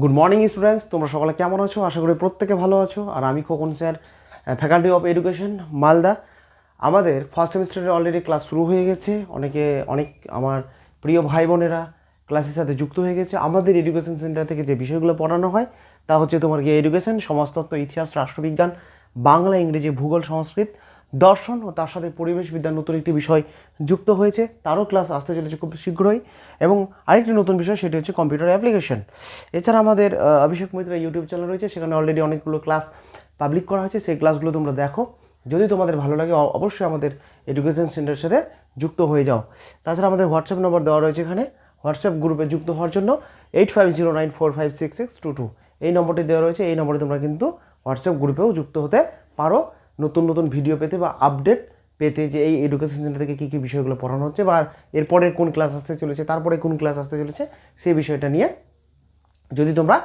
Good morning students তোমরা সকালে কেমন আছো? আশা করি প্রত্যেকে ভালো আছো। আর আমি Khokon sir faculty of education Malda. আমাদের ফার্স্ট সেমিস্টারে অলরেডি ক্লাস শুরু হয়ে গেছে। অনেকে, অনেক আমার প্রিয় ভাই বোনেরা ক্লাসের সাথে যুক্ত হয়ে গেছে। আমাদের এডুকেশন সেন্টার থেকে যে বিষয়গুলো পড়ানো হয়, তা হচ্ছে তোমার গিয়ে এডুকেশন সমাজতত্ত্ব, ইতিহাস, রাষ্ট্রবিজ্ঞান, বাংলা, ইংরেজি, ভূগোল, সংস্কৃত। দর্শন ও তার সাথে পরিবেশ বিদ্যার নতুন একটি বিষয় যুক্ত হয়েছে। তারও ক্লাস আসতে চলেছে খুব শীঘ্রই। এবং আরেকটি নতুন বিষয়, সেটি হচ্ছে কম্পিউটার অ্যাপ্লিকেশন এছাড়া আমাদের অভিষেক মৈত্রা ইউটিউব চ্যানেল রয়েছে, সেখানে অলরেডি অনেকগুলো ক্লাস পাবলিক করা হয়েছে। সেই ক্লাসগুলো তোমরা দেখো। যদি তোমাদের ভালো লাগে অবশ্যই আমাদের এডুকেশন সেন্টারের সাথে যুক্ত হয়ে যাও। তাছাড়া আমাদের হোয়াটসঅ্যাপ নম্বর দেওয়া রয়েছে এখানে। হোয়াটসঅ্যাপ গ্রুপে যুক্ত হওয়ার জন্য eight five zero nine four five six six two two এই নম্বরটি দেওয়া রয়েছে। এই নম্বরে তোমরা কিন্তু হোয়াটসঅ্যাপ গ্রুপেও যুক্ত হতে পারো। নতুন নতুন ভিডিও পেতে বা আপডেট পেতে যে এই এডুকেশন সেন্টার থেকে কী কী বিষয়গুলো পড়ানো হচ্ছে বা এরপরে কোন ক্লাস আসতে চলেছে, তারপরে কোন ক্লাস আসতে চলেছে, সেই বিষয়টা নিয়ে যদি তোমরা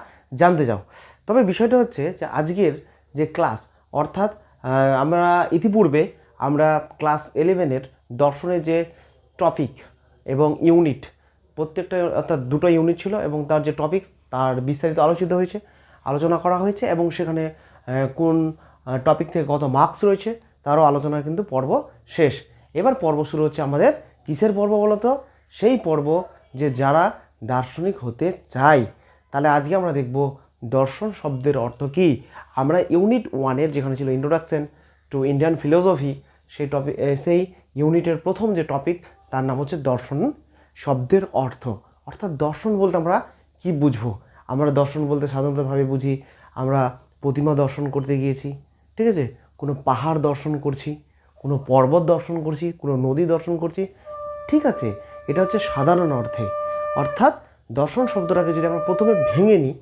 জানতে চাও। তবে বিষয়টা হচ্ছে যে আজকের যে ক্লাস অর্থাৎ আমরা ইতিপূর্বে আমরা ক্লাস ইলেভেনের দর্শনের যে টপিক এবং ইউনিট প্রত্যেকটা, অর্থাৎ দুটো ইউনিট ছিল এবং তার যে টপিক তার বিস্তারিত আলোচিত হয়েছে, আলোচনা করা হয়েছে এবং সেখানে কোন টপিক থেকে কত মার্কস রয়েছে, তারও আলোচনা কিন্তু পর্ব শেষ। এবার পর্ব শুরু হচ্ছে আমাদের কিসের পর্ব বলতো? সেই পর্ব যে যারা দার্শনিক হতে চায়, তাহলে আজকে আমরা দেখব দর্শন শব্দের অর্থ কী। আমরা ইউনিট ওয়ানের যেখানে ছিল ইন্ট্রোডাকশন টু ইন্ডিয়ান ফিলোসফি সেই টপিক সেই ইউনিটের প্রথম যে টপিক তার নাম হচ্ছে দর্শন শব্দের অর্থ। অর্থাৎ দর্শন বলতে আমরা কি বুঝব? আমরা দর্শন বলতে সাধারণতভাবে বুঝি, আমরা প্রতিমা দর্শন করতে গিয়েছি ঠিক আছে? কোনো পাহাড় দর্শন করছি, কোনো পর্বত দর্শন করছি, কোনো নদী দর্শন করছি, ঠিক আছে? এটা হচ্ছে সাধারণ অর্থে। অর্থাৎ দর্শন শব্দটাকে যদি আমরা প্রথমে ভেঙে নিই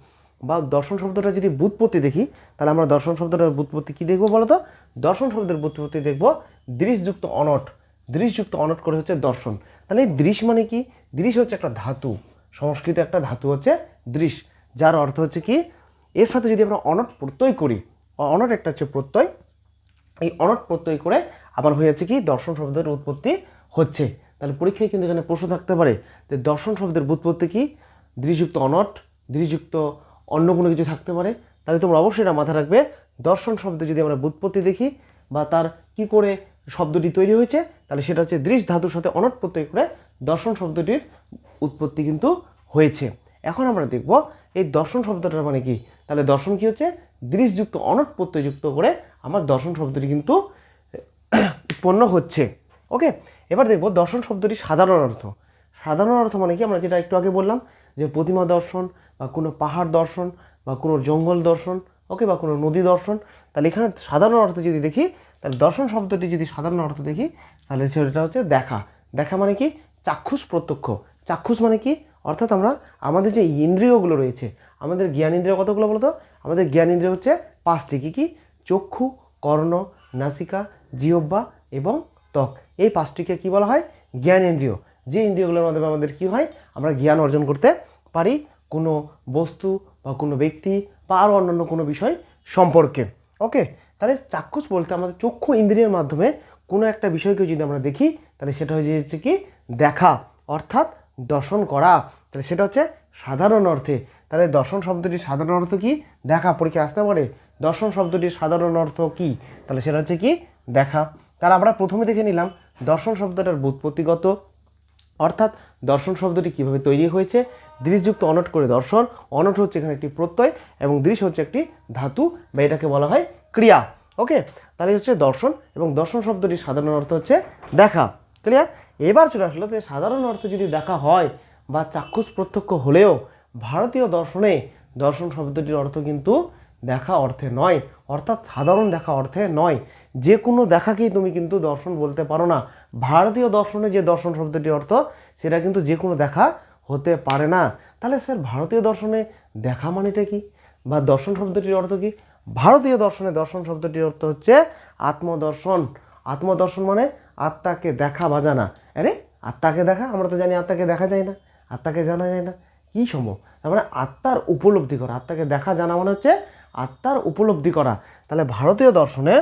বা দর্শন শব্দটা যদি বুৎপত্তি দেখি, তাহলে আমরা দর্শন শব্দটার বুৎপত্তি কী দেখব বলো তো দর্শন শব্দের বুৎপত্তি দেখব দৃশযুক্ত অনট। দৃশযুক্ত অনট করে হচ্ছে দর্শন। তাহলে এই দৃশ মানে কি? দৃশ হচ্ছে একটা ধাতু। সংস্কৃত একটা ধাতু হচ্ছে দৃশ। যার অর্থ হচ্ছে কি? এর সাথে যদি আমরা অনট প্রত্যয় করি অনট একটা হচ্ছে প্রত্যয়। এই অনট প্রত্যয় করে আবার হয়েছে কি, দর্শন শব্দের উৎপত্তি হচ্ছে। তাহলে পরীক্ষায় কিন্তু এখানে প্রশ্ন থাকতে পারে যে দর্শন শব্দের উৎপত্তি কি? দৃঢ়যুক্ত অনট দৃঢ়যুক্ত অন্য কোনো কিছু থাকতে পারে। তাহলে তোমরা অবশ্যই এটা মাথায় রাখবে, দর্শন শব্দে যদি আমরা বুৎপত্তি দেখি বা তার কি করে শব্দটি তৈরি হয়েছে, তাহলে সেটা হচ্ছে দৃশ ধাতুর সাথে অনট প্রত্যয় করে দর্শন শব্দটির উৎপত্তি কিন্তু হয়েছে। এখন আমরা দেখব, এই দর্শন শব্দটার মানে কি? তাহলে দর্শন কি হচ্ছে? দৃশযুক্ত অনট প্রত্যয়যুক্ত করে আমার দর্শন শব্দটি কিন্তু উৎপন্ন হচ্ছে। ওকে? এবার দেখব দর্শন শব্দটি সাধারণ অর্থ। সাধারণ অর্থ মানে কি? আমরা যেটা একটু আগে বললাম যে প্রতিমা দর্শন বা কোনো পাহাড় দর্শন বা কোনো জঙ্গল দর্শন, ওকে? বা কোনো নদী দর্শন। তাহলে এখানে সাধারণ অর্থ যদি দেখি, তাহলে দর্শন শব্দটি যদি সাধারণ অর্থ দেখি, তাহলে সেটা হচ্ছে দেখা। দেখা মানে কি? চাক্ষুষ প্রত্যক্ষ। চাক্ষুষ মানে কি? অর্থাৎ আমরা, আমাদের যে ইন্দ্রিয়গুলো রয়েছে আমাদের জ্ঞান ইন্দ্রিয় কতগুলো বলতো? আমাদের জ্ঞান ইন্দ্রিয় হচ্ছে পাঁচটি। কী কী? চক্ষু, কর্ণ, নাসিকা, জিহ্বা এবং ত্বক। এই পাঁচটিকে কি বলা হয়? জ্ঞান ইন্দ্রিয় যে ইন্দ্রিয়গুলোর মাধ্যমে আমাদের কি হয়? আমরা জ্ঞান অর্জন করতে পারি কোনো বস্তু বা কোনো ব্যক্তি বা আরও অন্যান্য কোনো বিষয় সম্পর্কে। ওকে? তাহলে চাক্ষুষ বলতে আমাদের চক্ষু ইন্দ্রিয়ের মাধ্যমে কোনো একটা বিষয়কে যদি আমরা দেখি, তাহলে সেটা হচ্ছে কি? দেখা, অর্থাৎ দর্শন করা। তাহলে সেটা হচ্ছে সাধারণ অর্থে তাহলে দর্শন শব্দটির সাধারণ অর্থ কি? দেখা। পরীক্ষা আসতে পারে দর্শন শব্দটির সাধারণ অর্থ কি? তাহলে সেটা হচ্ছে কি? দেখা। তাহলে আমরা প্রথমে দেখে নিলাম দর্শন শব্দটার বুৎপত্তিগত অর্থাৎ দর্শন শব্দটি কীভাবে তৈরি হয়েছে? দৃশযুক্ত অনট করে দর্শন। অনট হচ্ছে এখানে একটি প্রত্যয় এবং দৃশ হচ্ছে একটি ধাতু বা এটাকে বলা হয় ক্রিয়া। ওকে? তাহলে হচ্ছে দর্শন এবং দর্শন শব্দটির সাধারণ অর্থ হচ্ছে দেখা। ক্লিয়ার? এবার চলে আসলো যে সাধারণ অর্থ যদি দেখা হয় বা চাক্ষুষ প্রত্যক্ষ হলেও ভারতীয় দর্শনে দর্শন শব্দটির অর্থ কিন্তু দেখা অর্থে নয়, অর্থাৎ সাধারণ দেখা অর্থে নয়। যে কোনো দেখাকেই তুমি কিন্তু দর্শন বলতে পারো না। ভারতীয় দর্শনে যে দর্শন শব্দটির অর্থ, সেটা কিন্তু যে কোনো দেখা হতে পারে না। তাহলে স্যার, ভারতীয় দর্শনে দেখা মানেটা কি? বা দর্শন শব্দটির অর্থ কি? ভারতীয় দর্শনে দর্শন শব্দটির অর্থ হচ্ছে আত্মদর্শন। আত্মদর্শন মানে আত্মাকে দেখা বা জানা। আরে, আত্মাকে দেখা? আমরা তো জানি আত্মাকে দেখা যায় না। আত্মাকে জানা যায় না। কী সম্ভব? তার মানে আত্মার উপলব্ধি করা। আত্মাকে দেখা, জানা মানে হচ্ছে আত্মার উপলব্ধি করা। তাহলে ভারতীয় দর্শনে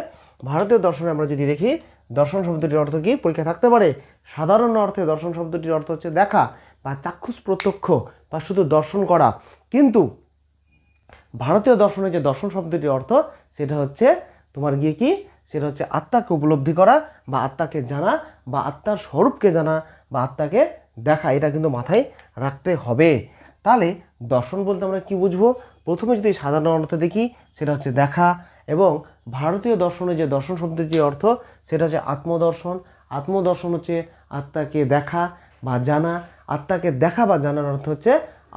ভারতীয় দর্শনে আমরা যদি দেখি, দর্শন শব্দটির অর্থ কি? পরীক্ষা থাকতে পারে। সাধারণ অর্থে দর্শন শব্দটির অর্থ হচ্ছে দেখা বা চাক্ষুষ প্রত্যক্ষ বা শুধু দর্শন করা। কিন্তু ভারতীয় দর্শনে যে দর্শন শব্দটির অর্থ, সেটা হচ্ছে তোমার গিয়ে কি? সেটা হচ্ছে আত্মাকে উপলব্ধি করা বা আত্মাকে জানা বা আত্মার স্বরূপকে জানা বা আত্মাকে দেখা। এটা কিন্তু মাথায় রাখতে হবে। তাহলে দর্শন বলতে আমরা কি বুঝব? প্রথমে যদি সাধারণ অর্থ দেখি, সেটা হচ্ছে দেখা এবং ভারতীয় দর্শনে যে দর্শন শব্দটির অর্থ, সেটা হচ্ছে আত্মদর্শন। আত্মদর্শন হচ্ছে আত্মাকে দেখা বা জানা। আত্মাকে দেখা বা জানার অর্থ হচ্ছে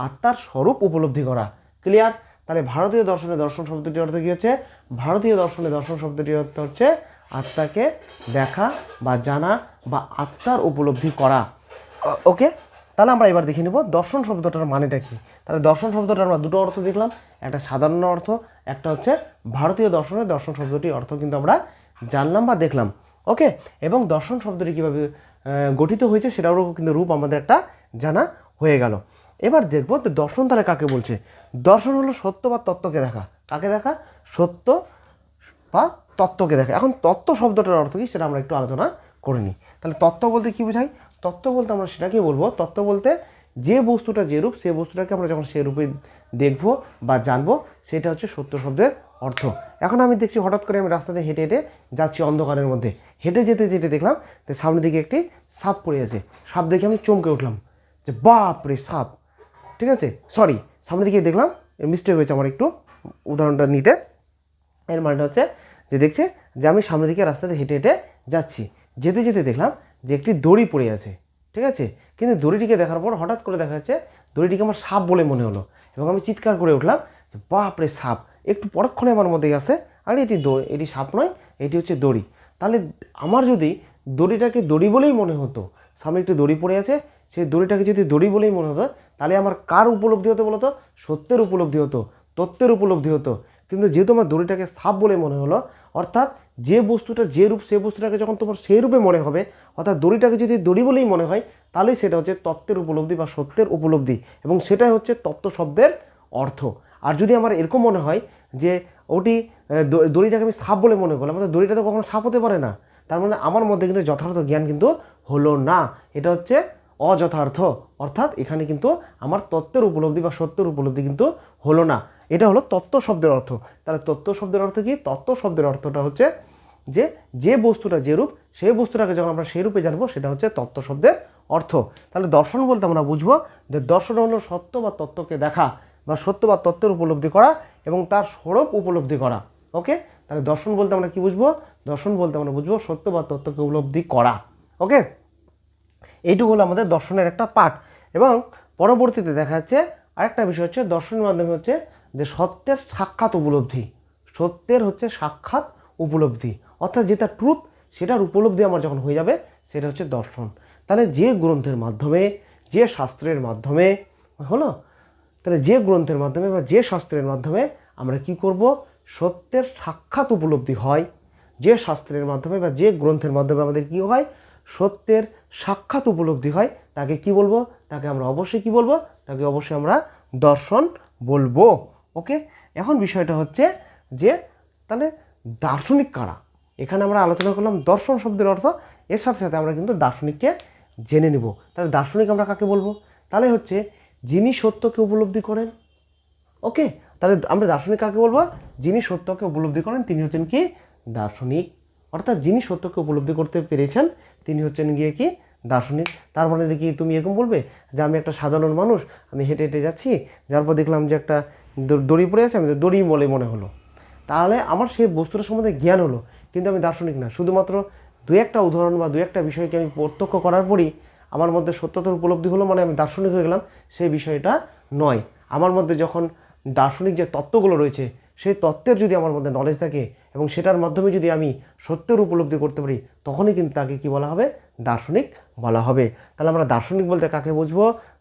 আত্মার স্বরূপ উপলব্ধি করা। ক্লিয়ার তাহলে ভারতীয় দর্শনে দর্শন শব্দটির অর্থ কী হচ্ছে? ভারতীয় দর্শনে দর্শন শব্দটির অর্থ হচ্ছে আত্মাকে দেখা বা জানা বা আত্মার উপলব্ধি করা। ওকে তাহলে আমরা এবার দেখে নেব দর্শন শব্দটার মানেটা কি। তাহলে দর্শন শব্দটা আমরা দুটো অর্থ দেখলাম, একটা সাধারণ অর্থ, একটা হচ্ছে ভারতীয় দর্শনের, দর্শন শব্দটির অর্থ কিন্তু আমরা জানলাম বা দেখলাম। ওকে? এবং দর্শন শব্দটি কীভাবে গঠিত হয়েছে সেটারও কিন্তু রূপ আমাদের একটা জানা হয়ে গেল। এবার দেখব দর্শন তাহলে কাকে বলছে? দর্শন হলো সত্য বা তত্ত্বকে দেখা। কাকে দেখা? সত্য বা তত্ত্বকে দেখা। এখন তত্ত্ব শব্দটার অর্থ কি সেটা আমরা একটু আলোচনা করে নিই। তাহলে তত্ত্ব বলতে কী বোঝাই তত্ত্ব বলতে আমরা সেটাকে বলব। তত্ত্ব বলতে যে বস্তুটা যে রূপ সেই বস্তুটাকে আমরা যখন সেই রূপে দেখব বা জানব, সেটা হচ্ছে সত্য শব্দের অর্থ। এখন আমি দেখছি হঠাৎ করে আমি রাস্তাতে হেঁটে হেঁটে যাচ্ছি অন্ধকারের মধ্যে। হেঁটে যেতে যেতে দেখলাম যে সামনের দিকে একটি সাপ পড়ে আছে। সাপ দেখে আমি চমকে উঠলাম যে, বাপ রে সাপ! ঠিক আছে? সরি সামনের দিকে দেখলাম মিস্টেক হয়েছে আমার একটু উদাহরণটা নিতে। এর মানেটা হচ্ছে যে, দেখছে যে আমি সামনের দিকে রাস্তাতে হেঁটে হেঁটে যাচ্ছি। যেতে যেতে দেখলাম যে একটি দড়ি পড়ে আছে, ঠিক আছে? কিন্তু দড়িটিকে দেখার পর হঠাৎ করে দেখা যাচ্ছে দড়িটিকে আমার সাপ বলে মনে হলো এবং আমি চিৎকার করে উঠলাম যে, বাপরে সাপ, একটু পরক্ষণে আমার মধ্যে গেছে আর, এটি দড়ি এটি সাপ নয়, এটি হচ্ছে দড়ি। তাহলে আমার যদি দড়িটাকে দড়ি বলেই মনে হতো, সামনে একটি দড়ি পড়ে আছে, সেই দড়িটাকে যদি দড়ি বলেই মনে হতো, তাহলে আমার কার উপলব্ধি হতো বলতো? সত্যের উপলব্ধি হতো, তত্ত্বের উপলব্ধি হতো। কিন্তু যেহেতু আমার দড়িটাকে সাপ বলে মনে হলো, অর্থাৎ যে বস্তুটা যে রূপ সেই বস্তুটাকে যখন তোমার সেই রূপে মনে হবে, অর্থাৎ দড়িটাকে যদি দড়ি বলেই মনে হয়, তাহলেই সেটা হচ্ছে তত্ত্বের উপলব্ধি বা সত্যের উপলব্ধি এবং সেটাই হচ্ছে তত্ত্ব শব্দের অর্থ। আর যদি আমার এরকম মনে হয় যে ওটি দড়িটাকে আমি সাপ বলে মনে করলাম তাহলে দড়িটা তো কখনো সাপ হতে পারে না, তার মানে আমার মধ্যে কিন্তু যথার্থ জ্ঞান কিন্তু হলো না। এটা হচ্ছে অযথার্থ, অর্থাৎ এখানে কিন্তু আমার তত্ত্বের উপলব্ধি বা সত্যের উপলব্ধি কিন্তু হলো না। এটা হলো তত্ত্ব শব্দের অর্থ। তাহলে তত্ত্ব শব্দের অর্থ কি? তত্ত্ব শব্দের অর্থটা হচ্ছে যে যে বস্তুটা যে রূপ সেই বস্তুটাকে যখন আমরা সেই রূপে জানব, সেটা হচ্ছে তত্ত্ব শব্দের অর্থ। তাহলে দর্শন বলতে আমরা বুঝব যে দর্শন হলো সত্য বা তত্ত্বকে দেখা বা সত্য বা তত্ত্বের উপলব্ধি করা এবং তার স্বরূপ উপলব্ধি করা। ওকে? তাহলে দর্শন বলতে আমরা কি বুঝব? দর্শন বলতে আমরা বুঝব সত্য বা তত্ত্বকে উপলব্ধি করা। ওকে? এইটুকু হলো আমাদের দর্শনের একটা পাঠ। এবং পরবর্তীতে দেখা যাচ্ছে আরেকটা বিষয় হচ্ছে দর্শনের মাধ্যমে হচ্ছে যে সত্যের সাক্ষাৎ উপলব্ধি। সত্যের হচ্ছে সাক্ষাৎ উপলব্ধি। অর্থাৎ যেটা ট্রুথ সেটার উপলব্ধি আমার যখন হয়ে যাবে, সেটা হচ্ছে দর্শন। তাহলে যে গ্রন্থের মাধ্যমে, যে শাস্ত্রের মাধ্যমে, হলো? তাহলে যে গ্রন্থের মাধ্যমে বা যে শাস্ত্রের মাধ্যমে আমরা কি করব? সত্যের সাক্ষাৎ উপলব্ধি হয়। যে শাস্ত্রের মাধ্যমে বা যে গ্রন্থের মাধ্যমে আমাদের কি হয়? সত্যের সাক্ষাৎ উপলব্ধি হয়। তাকে কি বলব? তাকে আমরা অবশ্যই কি বলব? তাকে অবশ্যই আমরা দর্শন বলব। ওকে? এখন বিষয়টা হচ্ছে যে, তাহলে দার্শনিক কারা? এখানে আমরা আলোচনা করলাম দর্শন শব্দের অর্থ, এর সাথে সাথে আমরা কিন্তু দার্শনিককে জেনে নেব। তাহলে দার্শনিক আমরা কাকে বলব? তাহলে হচ্ছে যিনি সত্যকে উপলব্ধি করেন, ওকে? তাহলে আমরা দার্শনিক কাকে বলব? যিনি সত্যকে উপলব্ধি করেন, তিনি হচ্ছেন কি? দার্শনিক। অর্থাৎ যিনি সত্যকে উপলব্ধি করতে পেরেছেন, তিনি হচ্ছেন গিয়ে কি? দার্শনিক। তার মানে দেখি তুমি এরকম বলবে? যে আমি একটা সাধারণ মানুষ, আমি হেঁটে হেঁটে যাচ্ছি, যার পর দেখলাম যে একটা দড়ি পড়ে আছে, আমি দড়ি বলে মনে হলো। তাহলে আমার সেই বস্তুটার সম্বন্ধে জ্ঞান হলো, কিন্তু আমি দার্শনিক না। শুধুমাত্র দু একটা উদাহরণ বা দু একটা বিষয়কে আমি প্রত্যক্ষ করার পরই আমার মধ্যে সত্যতার উপলব্ধি হলো মানে আমি দার্শনিক হয়ে গেলাম, সেই বিষয়টা নয়। আমার মধ্যে যখন দার্শনিক যে তত্ত্বগুলো রয়েছে, সেই তত্ত্বের যদি আমার মধ্যে নলেজ থাকে এবং সেটার মাধ্যমে যদি আমি সত্যের উপলব্ধি করতে পারি, তখনই কিন্তু তাকে কি বলা হবে? দার্শনিক বলা হবে। তাহলে আমরা দার্শনিক বলতে কাকে বুঝব?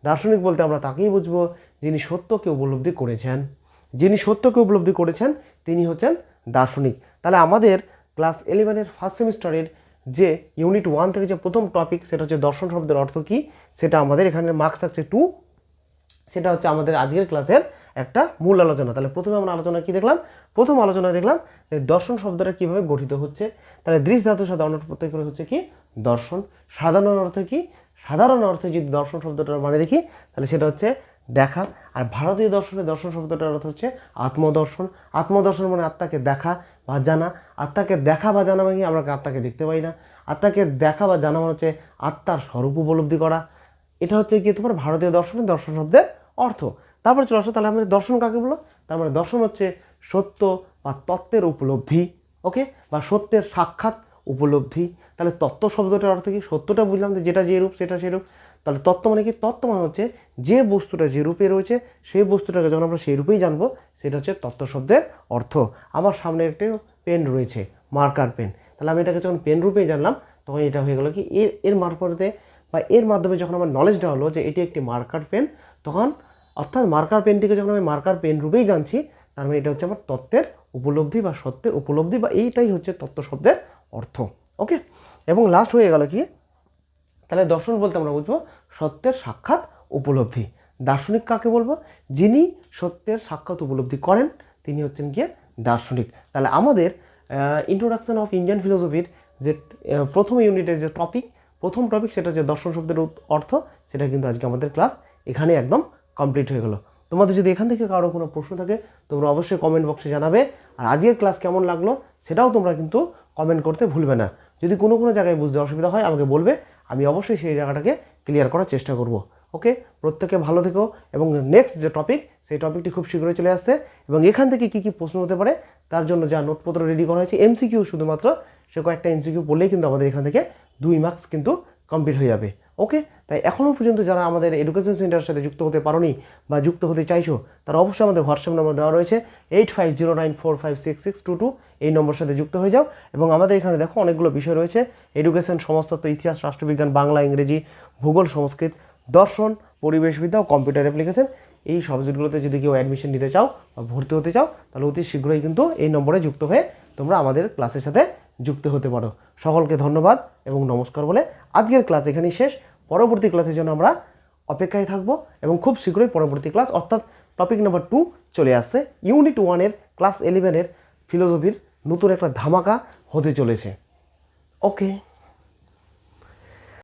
দার্শনিক বলতে আমরা তাকেই বুঝব। যিনি সত্যকে উপলব্ধি করেছেন, যিনি সত্যকে উপলব্ধি করেছেন, তিনি হচ্ছেন দার্শনিক। তাহলে আমাদের ক্লাস ইলেভেনের ফার্স্ট সেমিস্টারের যে ইউনিট ওয়ান থেকে যে প্রথম টপিক সেটা হচ্ছে দর্শন শব্দের অর্থ কী? সেটা আমাদের এখানে মার্কস থাকছে টু সেটা হচ্ছে আমাদের আজকের ক্লাসের একটা মূল আলোচনা। তাহলে প্রথমে আমরা আলোচনা কি দেখলাম? প্রথম আলোচনা দেখলাম যে দর্শন শব্দটা কীভাবে গঠিত হচ্ছে। তাহলে দৃশ ধাতু প্রত্যয় করে হচ্ছে কি? দর্শন। সাধারণ অর্থে কি? সাধারণ অর্থে যদি দর্শন শব্দটার মানে দেখি, তাহলে সেটা হচ্ছে দেখা। আর ভারতীয় দর্শনে দর্শন শব্দটার অর্থ হচ্ছে আত্মদর্শন। আত্মদর্শন মানে আত্মাকে দেখা বা জানা। আত্মাকে দেখা বা জানা মানে আমরা আত্মাকে দেখতে পাই না। আত্মাকে দেখা বা জানা মানে হচ্ছে আত্মার স্বরূপ উপলব্ধি করা। এটা হচ্ছে কি? তোমার ভারতীয় দর্শনে দর্শন শব্দের অর্থ। তারপরে চলে আসো, তাহলে আমাদের দর্শন কাকে বলো তার মানে দর্শন হচ্ছে সত্য বা তত্ত্বের উপলব্ধি, ওকে? বা সত্যের সাক্ষাৎ উপলব্ধি। তাহলে তত্ত্ব শব্দটার অর্থ কি? সত্যটা বুঝলাম যে যেটা যে রূপ সেটা সে রূপ তাহলে তত্ত্ব মানে কি? তত্ত্ব মানে হচ্ছে যে বস্তুটা যে রূপে রয়েছে, সেই বস্তুটাকে যখন আমরা সেই রূপেই জানব, সেটা হচ্ছে তত্ত্ব শব্দের অর্থ। আমার সামনে একটি পেন রয়েছে, মার্কার পেন। তাহলে আমি এটাকে যখন পেন রূপেই জানলাম, তখন এটা হয়ে গেল কি? এর এর মারফতে বা এর মাধ্যমে যখন আমার নলেজটা হলো যে এটি একটি মার্কার পেন, তখন অর্থাৎ মার্কার পেনটিকে যখন আমি মার্কার পেন রূপেই জানছি, তার মানে এটা হচ্ছে আমার তত্ত্বের উপলব্ধি বা সত্যের উপলব্ধি বা এইটাই হচ্ছে তত্ত্ব শব্দের অর্থ। ওকে? এবং লাস্ট হয়ে গেল কি? তাহলে দর্শন বলতে আমরা বুঝব সত্যের সাক্ষাৎ উপলব্ধি। দার্শনিক কাকে বলব? যিনি সত্যের সাক্ষাৎ উপলব্ধি করেন, তিনি হচ্ছেন গিয়ে দার্শনিক। তাহলে আমাদের ইন্ট্রোডাকশন অফ ইন্ডিয়ান ফিলোসফির যে প্রথম ইউনিটের যে টপিক প্রথম টপিক সেটা যে দর্শন শব্দের অর্থ, সেটা কিন্তু আজকে আমাদের ক্লাস এখানে একদম কমপ্লিট হয়ে গেলো। তোমাদের যদি এখান থেকে কারও কোনো প্রশ্ন থাকে, তোমরা অবশ্যই কমেন্ট বক্সে জানাবে। আর আজকের ক্লাস কেমন লাগল, সেটাও তোমরা কিন্তু কমেন্ট করতে ভুলবে না। যদি কোনো কোনো জায়গায় বুঝতে অসুবিধা হয়, আমাকে বলবে আমি অবশ্যই সেই জায়গাটাকে ক্লিয়ার করার চেষ্টা করব। ওকে প্রত্যেকে ভালো থেকো এবং নেক্সট যে টপিক সেই টপিকটি খুব শীঘ্রই চলে আসছে এবং এখান থেকে কী কী প্রশ্ন হতে পারে, তার জন্য যা নোটপত্র রেডি করা হয়েছে এমসিকিউ শুধুমাত্র, সে কয়েকটা এমসিকিউ পড়লেই কিন্তু আমাদের এখান থেকে দুই মার্কস কিন্তু কমপ্লিট হয়ে যাবে। ওকে তাই এখনও পর্যন্ত যারা আমাদের এডুকেশন সেন্টারের সাথে যুক্ত হতে পারোনি বা যুক্ত হতে চাইছো, তারা অবশ্যই আমাদের হোয়াটসঅ্যাপ নম্বর দেওয়া রয়েছে eight five zero nine four five six six two two এই নম্বর সাথে যুক্ত হয়ে যাও এবং আমাদের এখানে দেখো অনেকগুলো বিষয় রয়েছে। এডুকেশন সমস্তত্ব ইতিহাস, রাষ্ট্রবিজ্ঞান, বাংলা, ইংরেজি, ভূগোল, সংস্কৃত, দর্শন পরিবেশবিদ্যা ও কম্পিউটার অ্যাপ্লিকেশন এই সাবজেক্টগুলোতে যদি কেউ অ্যাডমিশন নিতে চাও বা ভর্তি হতে চাও, তাহলে অতি শীঘ্রই কিন্তু এই নম্বরে যুক্ত হয়ে তোমরা আমাদের ক্লাসের সাথে যুক্ত হতে পারো। সকলকে ধন্যবাদ এবং নমস্কার বলে আজকের ক্লাস এখানেই শেষ। পরবর্তী ক্লাসের জন্য আমরা অপেক্ষায় থাকব এবং খুব শীঘ্রই পরবর্তী ক্লাস, অর্থাৎ টপিক নাম্বার টু চলে আসছে। ইউনিট ওয়ানের ক্লাস ইলেভেনের ফিলোসফির নতুন একটা ধামাকা হতে চলেছে। ওকে